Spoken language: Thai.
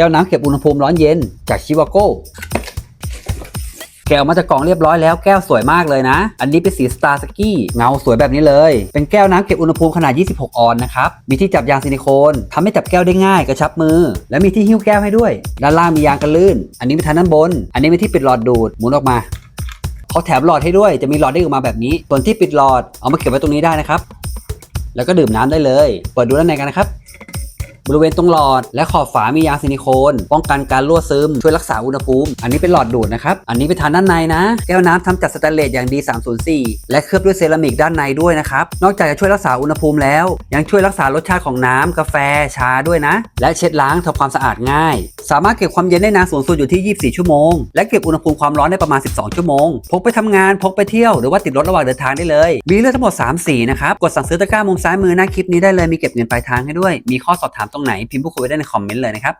แก้วน้ำเก็บอุณหภูมิร้อนเย็นจากชิวาโก้แก้วมาจากกล่องเรียบร้อยแล้วแก้วสวยมากเลยนะ อันนี้เป็นสีสตาร์สกี้เงาสวยแบบนี้เลย เป็นแก้วน้ำเก็บอุณหภูมิขนาด 26 ออนนะครับ มีที่จับยางซิลิโคนทำให้จับแก้วได้ง่ายกระชับมือ และมีที่หิ้วแก้วให้ด้วย ด้านล่างมียางกันลื่น อันนี้เป็นทางด้านบน อันนี้เป็นที่ปิดหลอดดูดหมุนออกมาเขาแถมหลอดให้ด้วยจะมีหลอดได้ออกมาแบบนี้ส่วนที่ปิดหลอดเอามาเก็บไว้ตรงนี้ได้นะครับ แล้วก็ดื่มน้ำได้เลย เปิดดูด้านในกันนะครับ บริเวณตรงหลอด และขอบฝามียางซิลิโคน ป้องกันการรั่วซึม ช่วยรักษาอุณหภูมิ อันนี้เป็นหลอดดูดนะครับ อันนี้เป็นทานด้านในนะ แก้วน้ำทำจากสแตนเลสอย่างดี 304 และเคลือบด้วยเซรามิกด้านในด้วยนะครับ นอกจากจะช่วยรักษาอุณหภูมิแล้ว ยังช่วยรักษารสชาติของน้ำกาแฟ ชาด้วยนะ และเช็ดล้างทำความสะอาดง่าย สามารถเก็บความเย็นได้นานสูงสุดอยู่ที่ 24 ชั่วโมง และเก็บอุณหภูมิความร้อนได้ประมาณ 12 ชั่วโมง พกไปทำงาน พกไปเที่ยว หรือว่าติดรถระหว่างเดินทางได้เลย มีเลือกทั้งหมด 3 สีนะครับ กดสั่งซื้อตะกร้ามุมซ้ายมือหน้าคลิปนี้ได้เลย มีเก็บเงินปลายทางให้ด้วย มีข้อสอบถามตรงไหนพิมพ์พูดคุยไว้ได้ในคอมเมนต์เลยนะครับ